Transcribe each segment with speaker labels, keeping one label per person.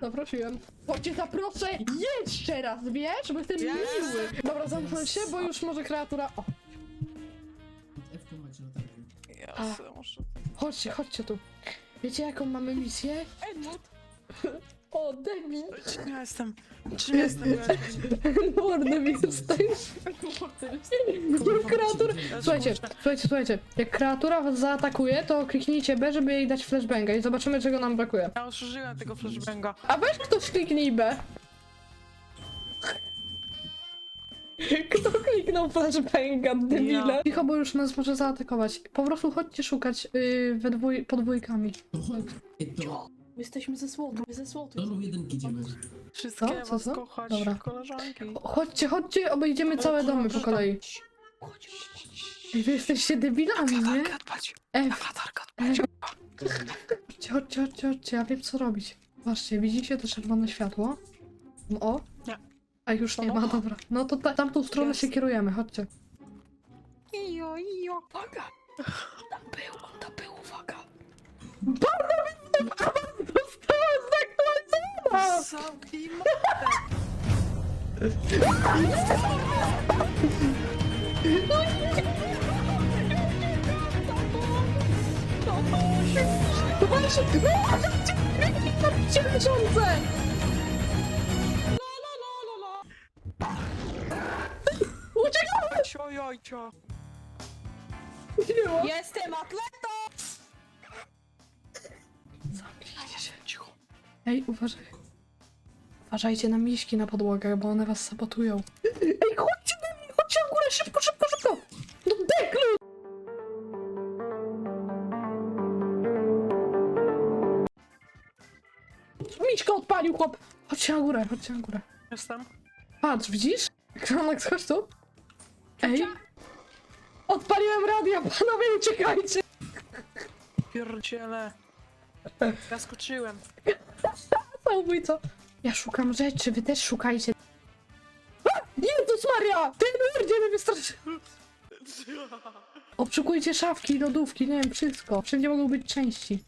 Speaker 1: Zaprosiłem. Chodźcie, zaproszę jeszcze raz, wiesz? Bo jestem
Speaker 2: Yes.
Speaker 1: miły. Dobra, zamknę się, bo już może kreatura... O,
Speaker 3: F macie latarkę.
Speaker 1: A.
Speaker 2: Ja muszę...
Speaker 1: chodźcie, chodźcie tu. Wiecie jaką mamy misję?
Speaker 2: Edmund!
Speaker 1: O, debil.
Speaker 2: Czym ja jestem? Czym ja jestem?
Speaker 1: Mordem jesteś. Jak kreatura... Słuchajcie, słuchajcie, słuchajcie. Jak kreatura was zaatakuje, to kliknijcie B, żeby jej dać flashbanga i zobaczymy, czego nam brakuje.
Speaker 2: Ja już użyłem tego flashbanga.
Speaker 1: A weź ktoś kliknij B. Kto kliknął flashbanga, debile?
Speaker 2: Ja.
Speaker 1: Cicho, bo już nas może zaatakować. Po prostu chodźcie szukać yy, we dwój, podwójkami.
Speaker 3: To chodź. To
Speaker 1: Jesteśmy ze słotu, ze słotu.
Speaker 3: do lub jedynki idziemy.
Speaker 2: Wszystkie
Speaker 1: Co? Co,
Speaker 2: was
Speaker 1: co?
Speaker 2: kochać,
Speaker 1: Dobra.
Speaker 2: koleżanki.
Speaker 1: Chodźcie, chodźcie, obejdziemy całe domy po kolei. Ej, Wy jesteście debilami, nie?
Speaker 2: Latarkę odpać. Latarkę.
Speaker 1: Chodźcie, chodźcie, chodźcie, chodźcie, ja wiem co robić. Patrzcie, widzicie to czerwone światło? No o.
Speaker 2: Nie.
Speaker 1: A już nie ma, dobra. No to ta, tamtą stronę
Speaker 2: Jest.
Speaker 1: się kierujemy, chodźcie.
Speaker 2: Ijo, ijo.
Speaker 1: Uwaga! Tam był, on tam był, uwaga! Została zaktualizowana!
Speaker 2: Zamknij
Speaker 1: To właśnie... Ciężące! Uciekamy!
Speaker 2: Cio, jojcio.
Speaker 1: Nie ma.
Speaker 4: Jestem atletą!
Speaker 1: Ej, uważaj. Uważajcie na miśki na podłogach, bo one was sabotują. Ej, chodźcie do mnie, chodźcie na górę, szybko, szybko, szybko! Do deklu! Miśka odpalił, chłop! Chodźcie na górę, chodźcie na górę.
Speaker 2: Jestem.
Speaker 1: Patrz, widzisz? Kronak, chodź tu. Ej! Odpaliłem radio, panowie, uciekajcie!
Speaker 2: Pierdziele. Ja skoczyłem.
Speaker 1: Samobójco. Ja szukam rzeczy, wy też szukajcie. A! Jezus Maria! Ten mordzie mnie wystraszy. Obszukujcie szafki, lodówki, nie wiem, wszystko. Wszędzie mogą być części.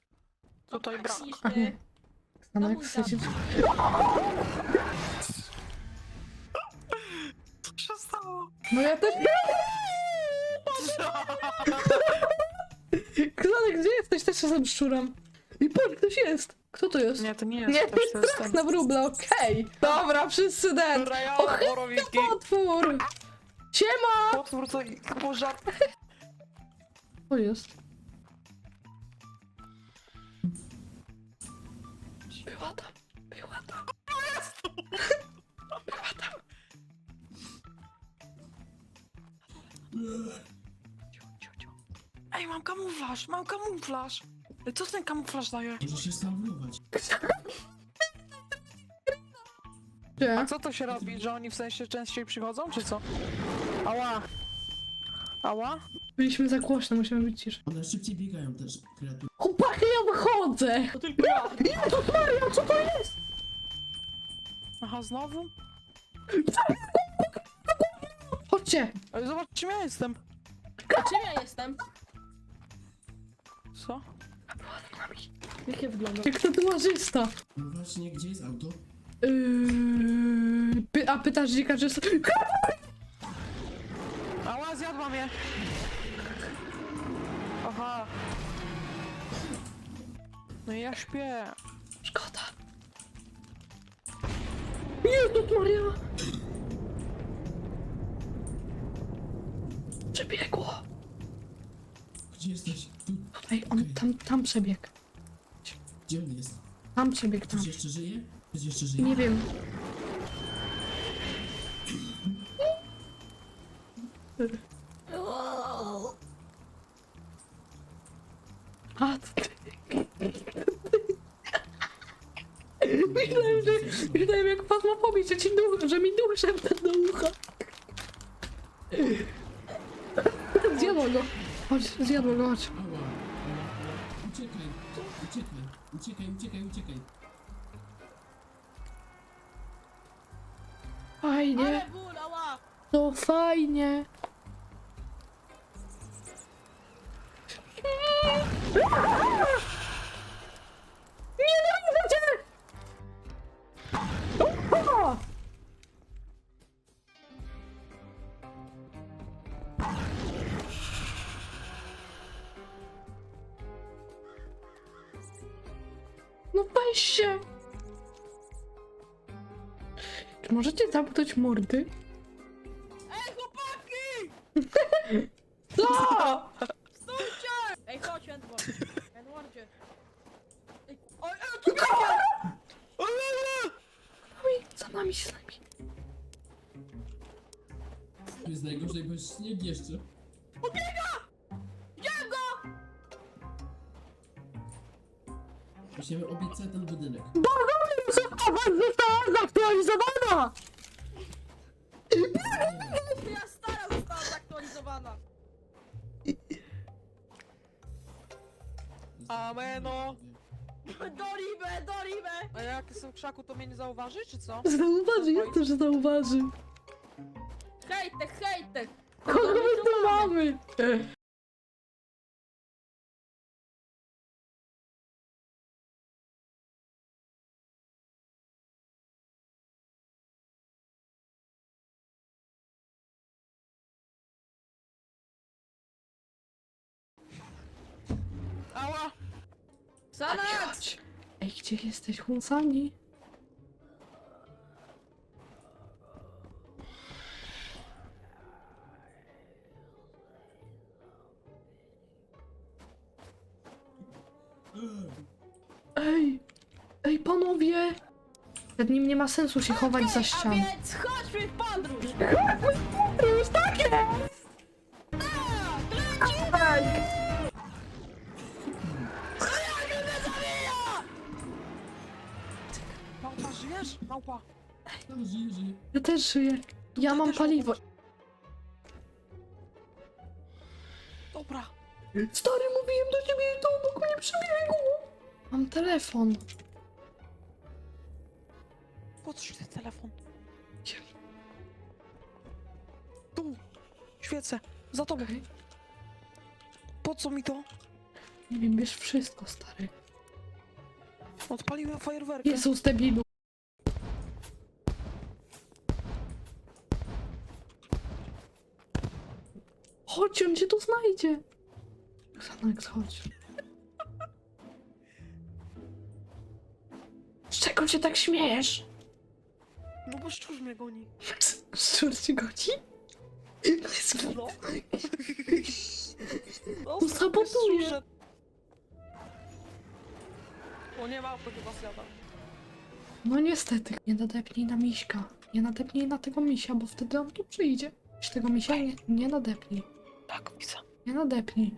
Speaker 2: Tutaj brak.
Speaker 1: A nie.
Speaker 4: Mój
Speaker 1: chcecie...
Speaker 2: Co się stało?
Speaker 1: No ja też... Klanek, gdzie jesteś? Też się tam szczuram. I patrz, ktoś jest. Kto to jest?
Speaker 2: Nie, to nie jest
Speaker 1: Nie,
Speaker 2: to jest
Speaker 1: strach na wróble, okej. Dobra, wszyscy dead.
Speaker 2: Dobra, ja
Speaker 1: Och,
Speaker 2: Borowicki.
Speaker 1: Potwór! Siema!
Speaker 2: Potwór był żart.
Speaker 1: To jest. Była tam, była tam. Była tam.
Speaker 2: Ej, mam kamuflaż, mam kamuflaż. Co ten kamuflaż daje?
Speaker 3: Możesz się stabilizować.
Speaker 1: Gdzie?
Speaker 2: A co to się robi, że oni w sensie częściej przychodzą, czy co? Ała. Ała?
Speaker 1: Byliśmy za głośno, musimy być ciszy.
Speaker 3: One szybciej biegają też, kreatury.
Speaker 1: Chłopaki, ja wychodzę!
Speaker 4: To tylko ja.
Speaker 1: Jezus Maria, co to jest?
Speaker 2: Aha, znowu?
Speaker 1: Chodźcie!
Speaker 2: Zobacz, czym ja jestem.
Speaker 4: A czym ja jestem?
Speaker 2: Co?
Speaker 1: Jak ja wyglądam? Jak tatuażysta.
Speaker 3: No właśnie, gdzie jest auto?
Speaker 1: Yy... Py a pytasz dzika, jest-
Speaker 2: Ała, zjadła mnie. Aha. No i ja śpię.
Speaker 1: Szkoda. Jezus Maria! Przebiegło.
Speaker 3: Gdzie jesteś? Tu.
Speaker 1: Ej, on tam, tam przebiegł.
Speaker 3: Gdzie on jest?
Speaker 1: Tam przebiegł, tam.
Speaker 3: Ktoś jeszcze żyje? Ktoś jeszcze żyje?
Speaker 1: Nie wiem. A, to ty. Myślałem, że, myślałem jak pasmofobii, że ci duch, że mi duch szepta do ucha. Zjadło go. Chodź, zjadło go, chodź.
Speaker 3: Ała. Uciekaj. Uciekaj. Uciekaj, uciekaj, uciekaj.
Speaker 1: Fajnie,
Speaker 4: Ale ból, ała!
Speaker 1: to fajnie. Się! Czy możecie zamknąć mordy?
Speaker 4: Ej, chłopaki!
Speaker 1: Co?
Speaker 4: Stójcie! Ej, chodź, Edward. Edwardzie. Ej, oj, ej, tu!
Speaker 1: Oj, za nami ślepi.
Speaker 3: To jest najgorzej, bo jest śnieg jeszcze. Musimy cały ten budynek.
Speaker 1: Została zaktualizowana!
Speaker 4: Twoja stara została zaktualizowana.
Speaker 2: Ameno.
Speaker 4: Doribę, doribę!
Speaker 2: A jak jestem w krzaku, to mnie nie zauważy, czy co?
Speaker 1: Zauważy, ja też zauważy.
Speaker 4: Hejtek, hejtek!
Speaker 1: Kogo my tu mamy?
Speaker 2: Ała!
Speaker 4: Sanat!
Speaker 1: Chodź. Ej, gdzie jesteś, Hunsani? Ej! Ej, panowie! Przed nim nie ma sensu się chować za
Speaker 4: A
Speaker 1: ścianą.
Speaker 4: więc chodźmy w podróż!
Speaker 1: Już tak
Speaker 2: żyjesz? Małpa.
Speaker 1: Ja też żyję. Ja mam
Speaker 2: też
Speaker 1: paliwo.
Speaker 2: Dobra.
Speaker 1: Stary, mówiłem do ciebie, to obok mnie przebiegło. Mam telefon.
Speaker 2: Po co ci ten telefon? Tu. Świecę. Za tobą.
Speaker 1: Okej.
Speaker 2: Po co mi to?
Speaker 1: Nie wiem, bierz wszystko, stary.
Speaker 2: Odpaliłem fajerwerkę.
Speaker 1: Jezus, debilu. Chodź, on cię tu znajdzie. Xanax, chodź. Z czego się tak śmiejesz?
Speaker 2: No bo szczurz mnie goni.
Speaker 1: Szczur ci godzi?
Speaker 2: No. No,
Speaker 1: On sabotuje.
Speaker 2: szczurze. O nie, małpy chyba zjadam.
Speaker 1: No niestety, nie nadepnij na miśka. Nie nadepnij na tego misia, bo wtedy on tu przyjdzie. Już tego misia nie, nie nadepnij.
Speaker 2: Tak, widzę.
Speaker 1: Nie nadepnij.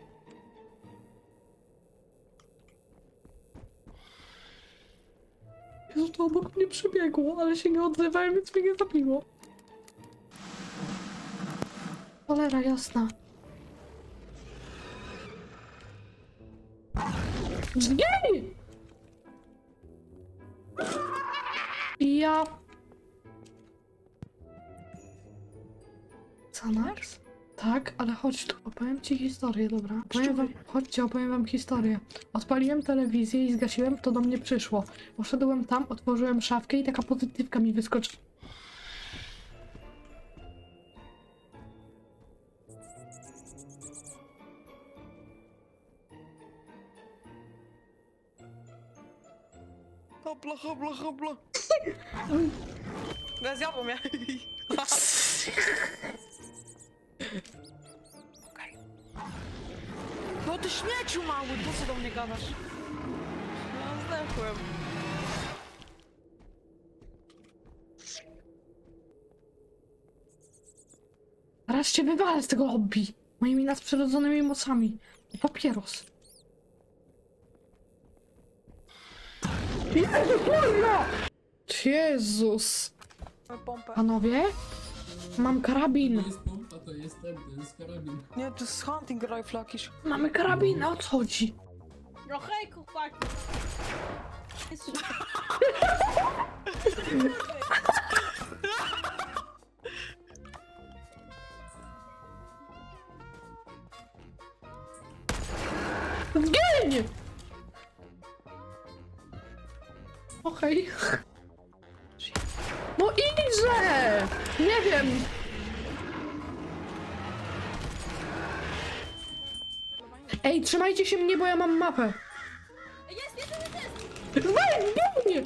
Speaker 1: Jezu, to obok mnie przebiegło, ale się nie odzywałem, więc mnie nie zabiło. Cholera jasna. Zgiej! Ja... Xanax? Tak, ale chodź tu, opowiem ci historię, dobra? Opowiem wam, chodźcie, opowiem wam historię. Odpaliłem telewizję i zgasiłem, to do mnie przyszło. Poszedłem tam, otworzyłem szafkę i taka pozytywka mi wyskoczyła.
Speaker 2: Hopla, hopla, hopla. No, zjadło mnie. Okej. No ty śmieciu mały, po co do mnie gadasz? No, zdechłem.
Speaker 1: Raz cię wywalę z tego hobby. Moimi nadprzyrodzonymi mocami. Papieros. Jezus!
Speaker 2: Mamy pompę.
Speaker 1: Panowie? Mam karabin.
Speaker 3: To jest ten, to jest karabin.
Speaker 2: Nie, to jest hunting rifle jakiś.
Speaker 1: Mamy karabin, o co chodzi?
Speaker 4: No hej, chłopaki!
Speaker 1: Zgień! Okej. No idźże! Nie wiem. Ej, trzymajcie się mnie, bo ja mam mapę.
Speaker 4: Jest, jest, jest, jest!
Speaker 1: Waj,
Speaker 2: mnie!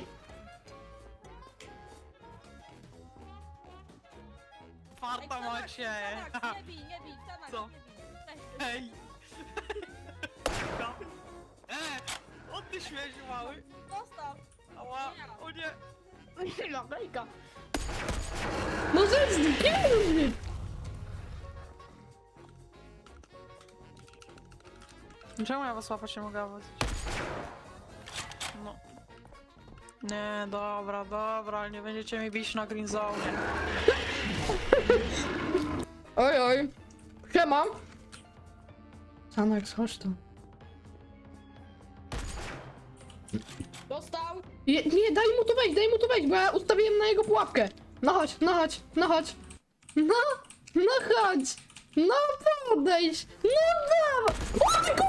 Speaker 4: Farta macie! Nie bij, nie bij,
Speaker 2: Co?
Speaker 4: nie bij.
Speaker 2: Ej! No. O ty śmieci mały!
Speaker 4: Zostaw!
Speaker 2: Ała! O nie!
Speaker 1: Muzyn, bił mnie!
Speaker 2: Czemu ja was łapać nie mogę łapać? No. Nie, dobra, dobra, ale nie będziecie mi bić na green zone.
Speaker 1: Oj, oj. Siema. Xanax, chodź tu.
Speaker 4: Dostał.
Speaker 1: Je, nie, daj mu tu wejść, daj mu tu wejść, bo ja ustawiłem na jego pułapkę. No chodź, no chodź, no chodź. No, no chodź. No podejdź. No dawaj.